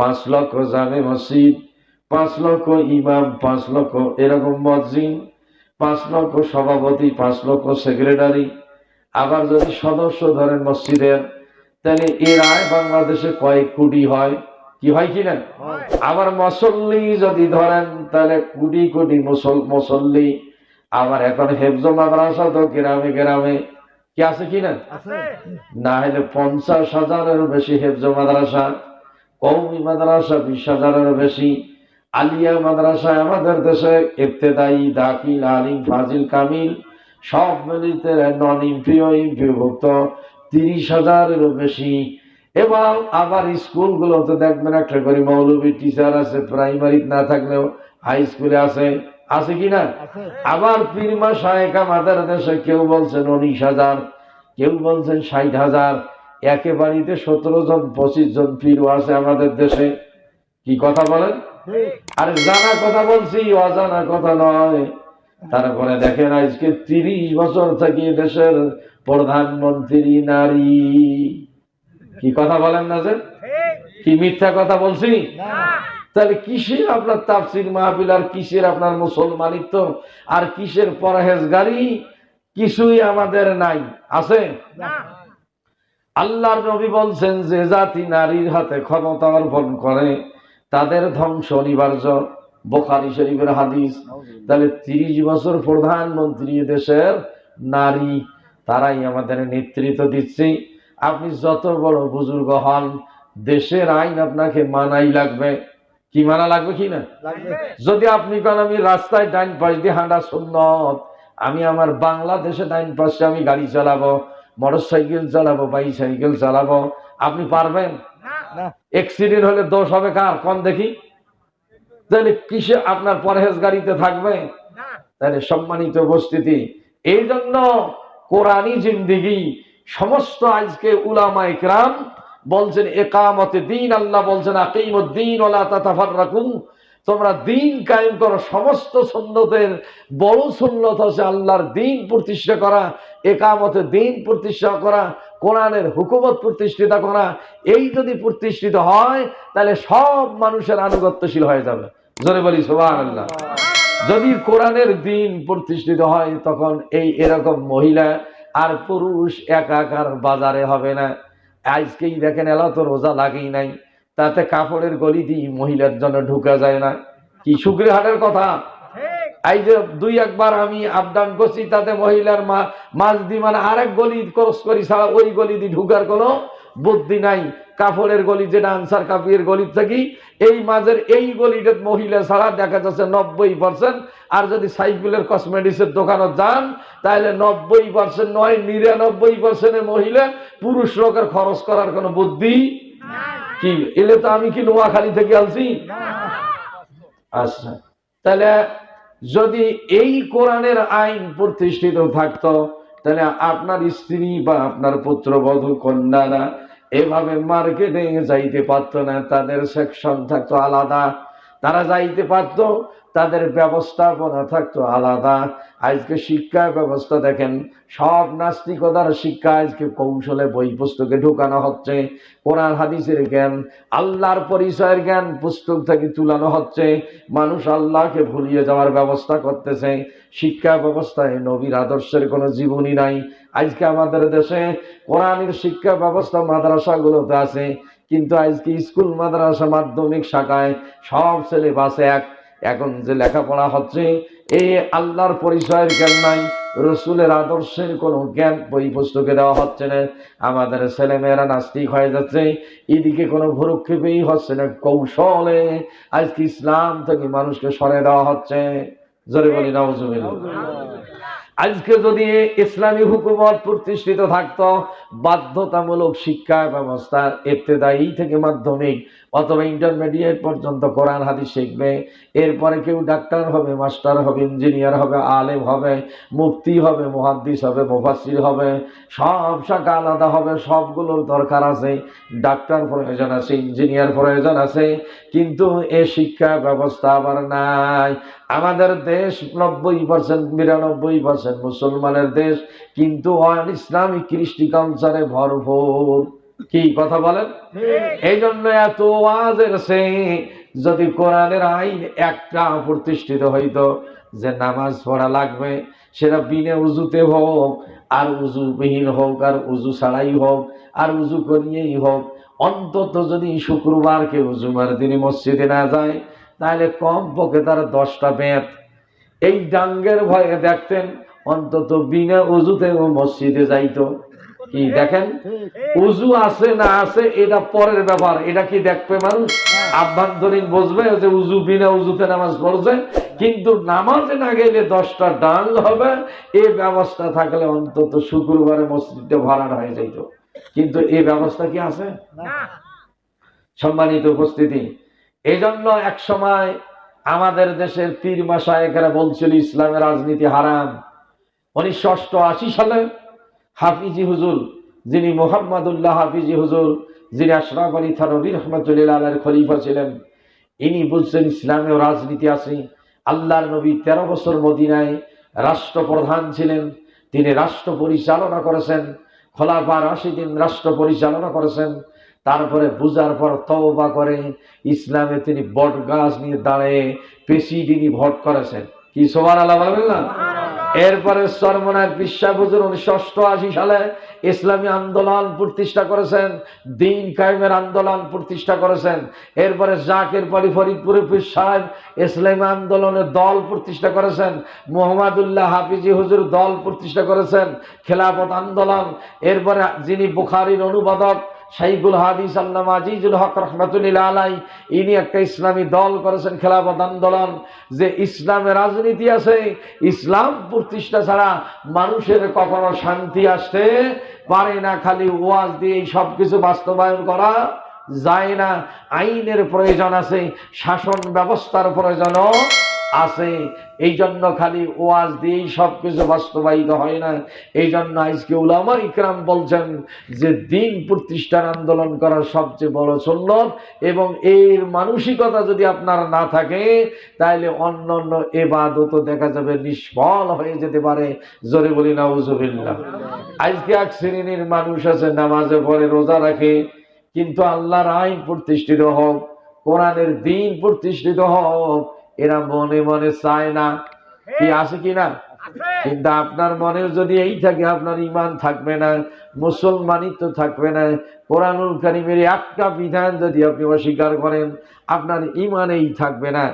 পাঁচ লক্ষ জামে মসজিদ পাঁচ লক্ষ ইমাম পাঁচ লক্ষ এরকম মসজিদ পাঁচ লক্ষ সভাপতি পাঁচ লক্ষ সেক্রেটারি। আবার যদি সদস্য ধরেন মসজিদের তাহলে এর আয় বাংলাদেশে কয়েক কোটি হয়। কি হয় কি না? আবার মুসল্লি যদি ধরেন তাহলে কোটি কোটি মুসল- মুসল্লি। আবার এখন হেফজ মাদ্রাসা তো গ্রামে গ্রামে। কি আছে কি না? না হলে পঞ্চাশ হাজারেরও বেশি হেফজ মাদ্রাসা। কৌমি মাদ্রাসা বিশ হাজারেরও বেশি আলিয়া মাদ্রাসা আমাদের দেশে ইবতেদায়ী দাখিল আলিম ফাজিল কামিল সব মিলিতে নন ইম্পিও ইম্পিভুক্ত তিরিশ হাজারেরও বেশি। এবং আবার স্কুলগুলোতে দেখবেন একটা করে মৌলবী টিচার আছে প্রাইমারি না থাকলেও হাই স্কুলে আছে। আছে কি না? আবার পীরমা সাহেক আমাদের দেশে কেউ বলছেন উনিশ হাজার কেউ বলছেন ষাট হাজার। একে বাড়িতে সতেরো জন পঁচিশ জন পীরও আছে আমাদের দেশে। কি কথা বলেন? আর জানা কথা বলছি অজানা কথা নয়। তারপরে দেখেন আজকে তিরিশ বছর থেকে দেশের প্রধানমন্ত্রী নারী। কি কথা বলেন না যে? কি মিথ্যা কথা বলছি? তাহলে কিসের আপনার তাফসির মাহবিল আর কিসের আপনার মুসলমানিত্ব? আর কিসের পরহেজগারি? কিছুই আমাদের নাই। আছে? আল্লাহর নবী বলছেন যে জাতি নারীর হাতে ক্ষমতা অর্পণ করে তাদের ধ্বংস অনিবার্য। বোখারি শরীফের হাদিস। তাহলে তিরিশ বছর প্রধানমন্ত্রী দেশের নারী তারাই আমাদের নেতৃত্ব দিচ্ছে। আপনি যত বড় বুজুর্গ হন দেশের আইন আপনাকে মানাই লাগবে। কি মানা লাগবে কি না? যদি আপনি কোন আমি রাস্তায় ডাইন পাশ দিয়ে হাঁটা সুন্নত। আমি আমার বাংলাদেশে ডাইন পাশে আমি গাড়ি চালাবো। মোটর সাইকেল চালাবো বাইসাইকেল চালাবো। আপনি পারবেন? অ্যাক্সিডেন্ট হলে দোষ হবে কার? কোন দেখি। তাহলে কিসে আপনার পরহেজ গাড়িতে থাকবে? তাহলে সম্মানিত উপস্থিতি এই জন্য কোরআনী জিন্দিগি সমস্ত আজকে উলামা ইকরাম বলছেন একামতে দিন আল্লাহ বলছেন আকিমুদ্দিন ওলা তাতাফাররাকু। তোমরা দিন কায়েম করো। সমস্ত সুন্নতের বড় সুন্নত হচ্ছে আল্লাহর দিন প্রতিষ্ঠা করা একামতে দিন প্রতিষ্ঠা করা, কোরআনের হুকুমত প্রতিষ্ঠিত করা। এই যদি প্রতিষ্ঠিত হয়, তাহলে সব মানুষের আনুগত্যশীল হয়ে যাবে। জোরে বলি, সুবহানাল্লাহ। যদি কোরআনের দিন প্রতিষ্ঠিত হয়, তখন এই এরকম মহিলা আর পুরুষ একাকার বাজারে হবে না। আজকেই দেখেন এলা তো রোজা লাগেই নাই। তাতে কাপড়ের গলি দিয়ে মহিলার জন্য ঢুকা যায় না। কি শুক্রি হাটের কথা এই যে দুই একবার আমি আপডাউন করছি তাতে মহিলার মা মাছ দি মানে আরেক গলি ক্রস করি ছাড়া ওই গলি দিয়ে ঢুকার কোনো বুদ্ধি নাই। কাপড়ের গলি যেটা আনসার কাপির গলি থাকি এই মাঝের এই গলিটা মহিলা ছাড়া দেখা যাচ্ছে নব্বই পার্সেন্ট আর যদি সাইকেলের কসমেটিক্সের দোকানে যান তাহলে নব্বই পার্সেন্ট নয় নিরানব্বই পার্সেন্টের মহিলা পুরুষ লোকের খরচ করার কোনো বুদ্ধি কি, এলে তো আমি কি নোয়াখালী থেকে আলছি আচ্ছা তাহলে যদি এই কোরআনের আইন প্রতিষ্ঠিত থাকতো, তাহলে আপনার স্ত্রী বা আপনার পুত্রবধূ কন্যারা এভাবে মার্কেটে যাইতে পারতো না, তাদের সেকশন থাকতো আলাদা। তারা যাইতে পারতো তাদের ব্যবস্থাপনা থাকতো আলাদা। আজকে শিক্ষা ব্যবস্থা দেখেন, সব নাস্তিকতার শিক্ষা আজকে কৌশলে বই পুস্তকে ঢুকানো হচ্ছে, কোরআন, হাদিসের জ্ঞান, আল্লাহর পরিচয়ের জ্ঞান পুস্তক থেকে তুলানো হচ্ছে, মানুষ আল্লাহকে ভুলিয়ে যাওয়ার ব্যবস্থা করতেছে। শিক্ষা ব্যবস্থায় নবীর আদর্শের কোনো জীবনী নাই। আজকে আমাদের দেশে কোরআনের শিক্ষা ব্যবস্থা মাদ্রাসাগুলোতে আছে, কিন্তু আজকে স্কুল, মাদ্রাসা, মাধ্যমিক শাখায় সব সিলেবাস এক এখন যে লেখাপড়া হচ্ছে এই আল্লাহর পরিচয়ের জ্ঞান নাই, রসুলের আদর্শের কোনো জ্ঞান বই পুস্তকে দেওয়া হচ্ছে না। আমাদের ছেলেমেয়েরা নাস্তিক হয়ে যাচ্ছে, এদিকে কোনো ভরক্ষেপেই হচ্ছে না কৌশলে। আজকে ইসলাম থেকে মানুষকে সরে দেওয়া হচ্ছে। জোরে বলি নাউজুবিল্লাহ। আজকে যদি ইসলামী হুকুমত প্রতিষ্ঠিত থাকতো, বাধ্যতামূলক শিক্ষা ব্যবস্থা ইবতেদায়ী থেকে মাধ্যমিক অথবা ইন্টারমিডিয়েট পর্যন্ত কোরআন হাদিস শিখবে, এরপরে কেউ ডাক্তার হবে, মাস্টার হবে ইঞ্জিনিয়ার হবে, আলেম হবে, মুফতি হবে, মুহাদ্দিস হবে মুফাসির হবে, সব শাখা আলাদা হবে, সবগুলোর দরকার আছে। ডাক্তার প্রয়োজন আছে ইঞ্জিনিয়ার প্রয়োজন আছে, কিন্তু এ শিক্ষা ব্যবস্থা আবার নাই। আমাদের দেশ নব্বই পার্সেন্ট বিরানব্বই পার্সেন্ট মুসলমানের দেশ কিন্তু ইসলামিক কৃষ্টি কালচারে ভরপুর। কি কথা বলেন? এই জন্য এত ওয়াজের সে যদি কোরআনের আইন একটা প্রতিষ্ঠিত হইতো যে নামাজ পড়া লাগবে সেটা বিনে উজুতে হোক আর উজুবিহীন হোক আর উজু ছাড়াই হোক আর উজু করিয়েই হোক অন্তত যদি শুক্রবার কে উজুমার দিনে মসজিদে না যায় তাহলে কম পক্ষে তারা দশটা বেত এই ডাঙ্গের ভয়ে দেখতেন অন্তত বিনা উজুতেও মসজিদে যাইতো। কি দেখেন? উজু আছে না আছে এটা পরের ব্যাপার। এটা কি দেখবে মানুষ? আভ্যন্তরীণ বুঝবে যে উজু বিনা উজুতে নামাজ পড়ছে কিন্তু নামাজে না গেলে দশটা ডাং হবে এই ব্যবস্থা থাকলে অন্তত শুক্রবারে মসজিদে ভরাট হয়ে যাইত। কিন্তু এই ব্যবস্থা কি আছে? সম্মানিত উপস্থিতি এই জন্য এক সময় আমাদের দেশের পীর মাসায়কেরা বলছিল ইসলামের রাজনীতি হারাম। উনিশশো অষ্টআশি সালে হাফিজি হুজুর যিনি মোহাম্মদুল্লাহ হাফিজি হুজুর, যিনি আশরাফ আলী থানবী রহমতুল্লাহ আলের খলিফা ছিলেন, ইনি বলছেন ইসলামেও রাজনীতি আছে। আল্লাহর নবী তেরো বছর মদিনায় রাষ্ট্রপ্রধান ছিলেন। তিনি রাষ্ট্র পরিচালনা করেছেন, খোলাফা রাশিদিন রাষ্ট্র পরিচালনা করেছেন। তারপরে বুঝার পর তওবা করে ইসলামে তিনি বট গাছ নিয়ে দাঁড়িয়ে প্রেসিডেন্টই ভোট করেছেন। কি সোমান আল্লাহ বলবেন না? এরপরে সরমনার বিশ্বাস হুজুর উনিশশো অষ্টআশি সালে ইসলামী আন্দোলন প্রতিষ্ঠা করেছেন, দিন কায়েমের আন্দোলন প্রতিষ্ঠা করেছেন। এরপরে জাকের পরি ফরিদপুরে পীর সাহেব ইসলামী আন্দোলনের দল প্রতিষ্ঠা করেছেন, মোহাম্মদুল্লাহ হাফিজি হুজুর দল প্রতিষ্ঠা করেছেন, খেলাফত আন্দোলন। এরপরে যিনি বুখারির অনুবাদক শাইকুল হাদিস আল্লাহ আজিজুল হক রহমতুল্লাহ আলাই ইনি একটা ইসলামী দল করেছেন খেলাফত আন্দোলন। যে ইসলামে রাজনীতি আছে, ইসলাম প্রতিষ্ঠা ছাড়া মানুষের কখনো শান্তি আসতে পারে না। খালি ওয়াজ দিয়ে সব কিছু বাস্তবায়ন করা যায় না। আইনের প্রয়োজন আছে, শাসন ব্যবস্থার প্রয়োজনও আছে। এই জন্য খালি ওয়াজ দিয়েই সব কিছু বাস্তবায়িত হয় না। এই জন্য আজকে উলামা ইকরাম বলছেন যে, দিন প্রতিষ্ঠার আন্দোলন করার সবচেয়ে বড় সুন্নত এবং এর মানসিকতা যদি আপনার না থাকে তাহলে অন্য অন্য এবাদত দেখা যাবে নিষ্ফল হয়ে যেতে পারে। জোরে বলি না উজুবিল্লাহ আজকে এক শ্রেণির মানুষ আছে, নামাজে পড়ে, রোজা রাখে, কিন্তু আল্লাহর আইন প্রতিষ্ঠিত হোক, কোরআনের দিন প্রতিষ্ঠিত হোক এরা মনে মনে চায় না। কি আছে কি না? কিন্তু আপনার মনে যদি এই থাকে আপনার ইমান থাকবে না মুসলমানিত্ব থাকবে না কোরআনুল কারিমের একটা বিধান যদি আপনি অস্বীকার করেন আপনার ইমানেই থাকবে না।